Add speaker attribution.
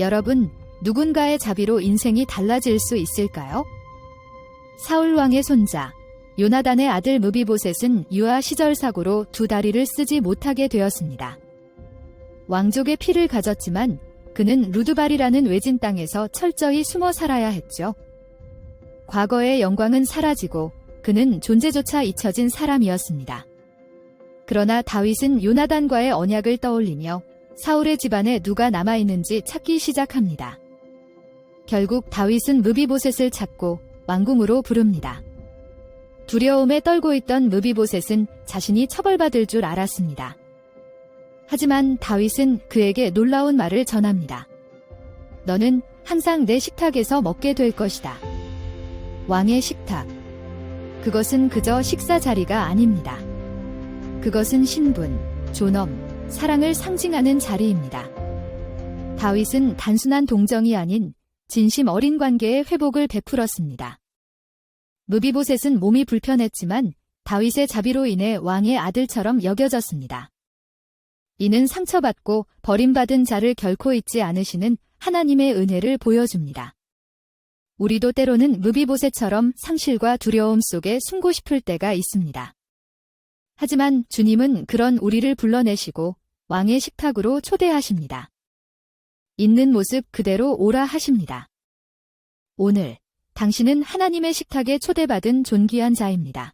Speaker 1: 여러분, 누군가의 자비로 인생이 달라질 수 있을까요? 사울 왕의 손자, 요나단의 아들 무비보셋은 유아 시절 사고로 두 다리를 쓰지 못하게 되었습니다. 왕족의 피를 가졌지만 그는 루드발이라는 외진 땅에서 철저히 숨어 살아야 했죠. 과거의 영광은 사라지고 그는 존재조차 잊혀진 사람이었습니다. 그러나 다윗은 요나단과의 언약을 떠올리며 사울의 집안에 누가 남아있는지 찾기 시작합니다. 결국 다윗은 무비보셋을 찾고 왕궁으로 부릅니다. 두려움에 떨고 있던 무비보셋은 자신이 처벌받을 줄 알았습니다. 하지만 다윗은 그에게 놀라운 말을 전합니다. 너는 항상 내 식탁에서 먹게 될 것이다. 왕의 식탁. 그것은 그저 식사 자리가 아닙니다. 그것은 신분, 존엄, 사랑을 상징하는 자리입니다. 다윗은 단순한 동정이 아닌 진심 어린 관계의 회복을 베풀었습니다. 무비보셋은 몸이 불편했지만 다윗의 자비로 인해 왕의 아들처럼 여겨졌습니다. 이는 상처받고 버림받은 자를 결코 잊지 않으시는 하나님의 은혜를 보여줍니다. 우리도 때로는 무비보셋처럼 상실과 두려움 속에 숨고 싶을 때가 있습니다. 하지만 주님은 그런 우리를 불러내시고 왕의 식탁으로 초대하십니다. 있는 모습 그대로 오라 하십니다. 오늘 당신은 하나님의 식탁에 초대받은 존귀한 자입니다.